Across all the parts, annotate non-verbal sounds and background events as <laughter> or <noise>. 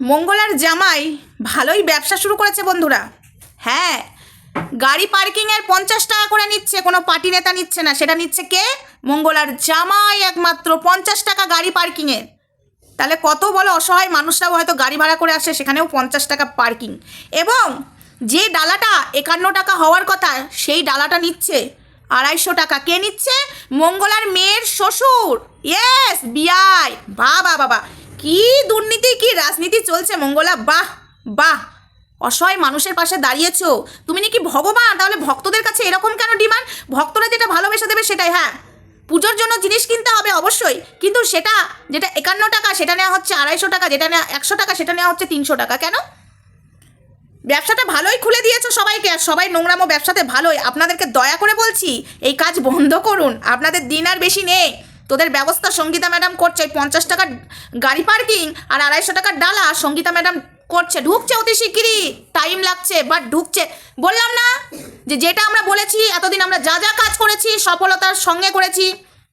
মঙ্গলার জামাই ভালোই ব্যবসা শুরু করেছে বন্ধুরা। হ্যাঁ গাড়ি পার্কিংয়ের পঞ্চাশ টাকা করে নিচ্ছে, কোনো পার্টি নেতা নিচ্ছে না। সেটা নিচ্ছে কে? মঙ্গলার জামাই একমাত্র পঞ্চাশ টাকা গাড়ি পার্কিংয়ের তাহলে কত বলো অসহায় মানুষরাও হয়তো গাড়ি ভাড়া করে আসে, সেখানেও পঞ্চাশ টাকা পার্কিং এবং যে ডালাটা একান্ন টাকা হওয়ার কথা, সেই ডালাটা নিচ্ছে আড়াইশো টাকা। কে নিচ্ছে? মঙ্গলার মেয়ের শ্বশুর। ইয়েস বিয়াই বাবা বাবা। কি দুর্নীতি, কি রাজনীতি চলছে মঙ্গলা? বাহ বাহ। অসহায় মানুষের পাশে দাঁড়িয়েছো। তুমি নাকি ভগবান? তাহলে ভক্তদের কাছে এরকম কেন ডিমান্ড? ভক্তরা যেটা ভালোবেসে দেবে সেটাই হ্যাঁ। পুজোর জন্য জিনিস কিনতে হবে অবশ্যই, কিন্তু সেটা যেটা একান্ন টাকা, সেটা নেওয়া হচ্ছে আড়াইশো টাকা, যেটা নেওয়া একশো টাকা, সেটা নেওয়া হচ্ছে তিনশো টাকা। কেন? ব্যবসাটা ভালোই খুলে দিয়েছ সবাইকে, আর সবাই নোংরামো ব্যবসাতে ভালোই। আপনাদেরকে দয়া করে বলছি, এই কাজ বন্ধ করুন। আপনাদের দিন আর বেশি নেই। তোদের ব্যবস্থা সঙ্গীতা ম্যাডাম করছে, পঞ্চাশ টাকার গাড়ি পার্কিং আর আড়াইশো টাকার ডালা, সঙ্গীতা ম্যাডাম করছে। ঢুকছে অতি শিগগিরই টাইম লাগছে বাট ঢুকছে। বললাম না যে যেটা আমরা বলেছি, এতদিন আমরা যা যা কাজ করেছি, সফলতার সঙ্গে করেছি,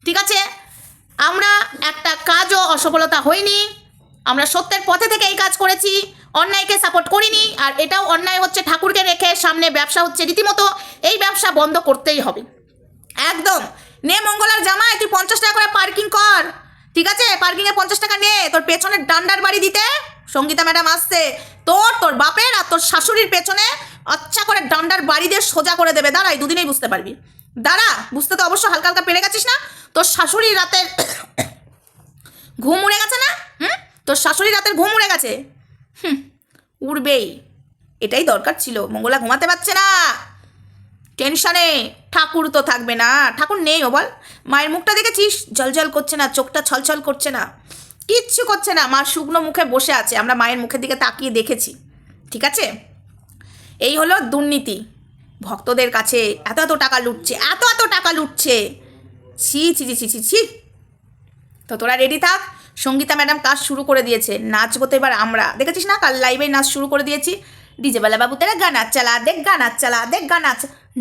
ঠিক আছে? আমরা একটা কাজও অসফলতা হয়নি আমরা সত্যের পথে থেকে এই কাজ করেছি, অন্যায়কে সাপোর্ট করিনি, আর এটাও অন্যায় হচ্ছে ঠাকুরকে রেখে সামনে ব্যবসা হচ্ছে রীতিমতো, এই ব্যবসা বন্ধ করতেই হবে। একদম। নে মঙ্গলার জামাই, তুই পঞ্চাশ টাকা করে পার্কিং কর। ঠিক আছে? পার্কিংয়ে পঞ্চাশ টাকা নে। তোর পেছনের ডান্ডার বাড়ি দিতে। সঙ্গীতা ম্যাডাম আসছে। তোর তোর বাপের আর তোর শাশুড়ির পেছনে আচ্ছা করে ডান্ডার বাড়ি দিয়ে সোজা করে দেবে। দাঁড়াই দুদিনেই বুঝতে পারবি। দাঁড়া, বুঝতে তো অবশ্য হালকা হালকা পেরে গেছিস না? তোর শাশুড়ি রাতের <coughs> ঘুম উড়ে গেছে না? হুম? তোর শাশুড়ি রাতের ঘুম উড়ে গেছে? হুম, উড়বেই। এটাই দরকার ছিল। মঙ্গলা ঘুমাতে পারছে না। টেনশনে। ঠাকুর তো থাকবে না। ঠাকুর নেই ও বল। মায়ের মুখটা দেখেছিস? জলজল করছে না, চোখটা ছলছল করছে না। কিচ্ছু করছে না। মা শুকনো মুখে বসে আছে। আমরা মায়ের মুখের দিকে তাকিয়ে দেখেছি। ঠিক আছে? এই হলো দুর্নীতি। ভক্তদের কাছে এত এত টাকা লুটছে, এত এত টাকা লুটছে। ছি ছি ছি ছি ছি তো তোরা রেডি থাক? সঙ্গীতা ম্যাডাম কাজ শুরু করে দিয়েছে। নাচবো তো এবার আমরা। দেখেছিস না? কাল লাইভে নাচ শুরু করে দিয়েছি। বাবু, তেরা গান চালা দেখ গান চালা দেখ গান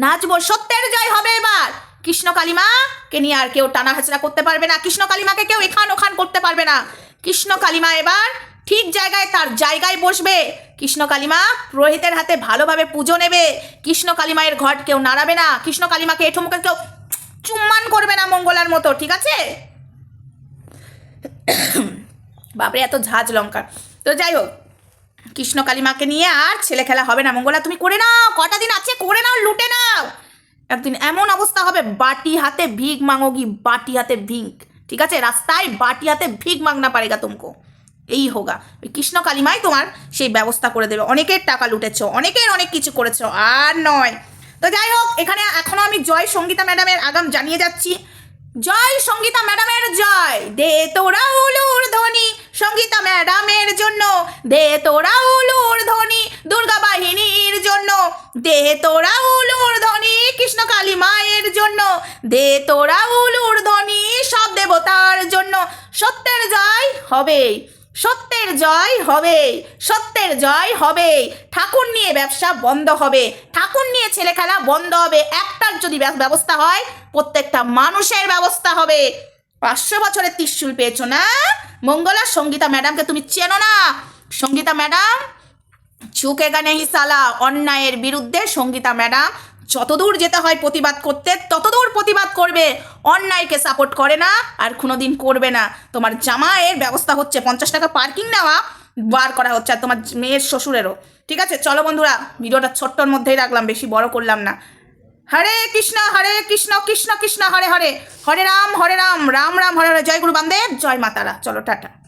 নাচবো, সত্যের জয় হবে এবার। কৃষ্ণ কালিমাকে নিয়ে আর কেউ টানা হাচড়া করতে পারবে না। কৃষ্ণ কালিমাকে কেউ এখান ওখান করতে পারবে না। কৃষ্ণ কালিমা এবার ঠিক জায়গায় তার জায়গায় বসবে। কৃষ্ণ কালিমা পুরোহিতের হাতে ভালোভাবে পুজো নেবে। কৃষ্ণ কালিমায়ের ঘট কেউ নাড়াবে না। কৃষ্ণ কালিমাকে এঠো মুখে কেউ চুম্মান করবে না মঙ্গলার মতো, ঠিক আছে? বাপরে, এত ঝাঁজ লঙ্কা। তো যাই হোক কৃষ্ণ কালিমাকে নিয়ে আর ছেলে খেলা হবে না। মঙ্গলা, তুমি করে নাও, কটা দিন আছে? করে নাও, লুটে নাও। একদিন এমন অবস্থা হবে, বাটি হাতে ভিক মাঙোগি, বাটি হাতে ভিক ঠিক আছে? রাস্তায় বাটি হাতে ভিক মাংনা পারেগা তুমকো। এই হোগা। ওই কৃষ্ণ কালিমাই তোমার সেই ব্যবস্থা করে দেবে। অনেকের টাকা লুটেছো, অনেকের অনেক কিছু করেছ, আর নয়। তো যাই হোক, এখানে এখনও আমি জয় সঙ্গীতা ম্যাডামের আগাম জানিয়ে যাচ্ছি। জয় সঙ্গীতা ম্যাডামের জয়। দে উলুর ধ্বনি সঙ্গীতা ম্যাডামের জন্য। দে তোরা উলুর ধ্বনি দুর্গা বাহিনীর জন্য। দে তোরা উলুর ধ্বনি কৃষ্ণ কালী মায়ের জন্য। দে তোরা উলুর ধ্বনি সব দেবতার জন্য। সত্যের জয় হবে সত্যের জয় হবে সত্যের জয় হবে ঠাকুর নিয়ে ব্যবসা বন্ধ হবে, ঠাকুর নিয়ে ছেলে খেলা বন্ধ হবে। একটার যদি ব্যবস্থা হয়, প্রত্যেকটা মানুষের ব্যবস্থা হবে। পাঁচশো বছরের ত্রিশুল পেয়েছ না? মঙ্গলা, সঙ্গীতা ম্যাডামকে তুমি চেনো না? সঙ্গীতা ম্যাডাম ঝুঁকেগা গানে হিসালা অন্যায়ের বিরুদ্ধে সঙ্গীতা ম্যাডাম যতদূর যেতে হয় প্রতিবাদ করতে, ততদূর প্রতিবাদ করবে। অন্যায়কে সাপোর্ট করে না আর কোনোদিন করবে না। তোমার জামাইয়ের ব্যবস্থা হচ্ছে পঞ্চাশ টাকা পার্কিং নেওয়া, বার করা হচ্ছে। আর তোমার মেয়ের শ্বশুরেরও। ঠিক আছে? চলো বন্ধুরা, ভিডিওটা ছোট্টর মধ্যেই রাখলাম, বেশি বড় করলাম না। হরে কৃষ্ণ হরে কৃষ্ণ কৃষ্ণ কৃষ্ণ, হরে হরে। হরে রাম হরে রাম রাম রাম, হরে হরে। জয় গুরু বামদেব, জয় মাতারা। চলো, টাটা।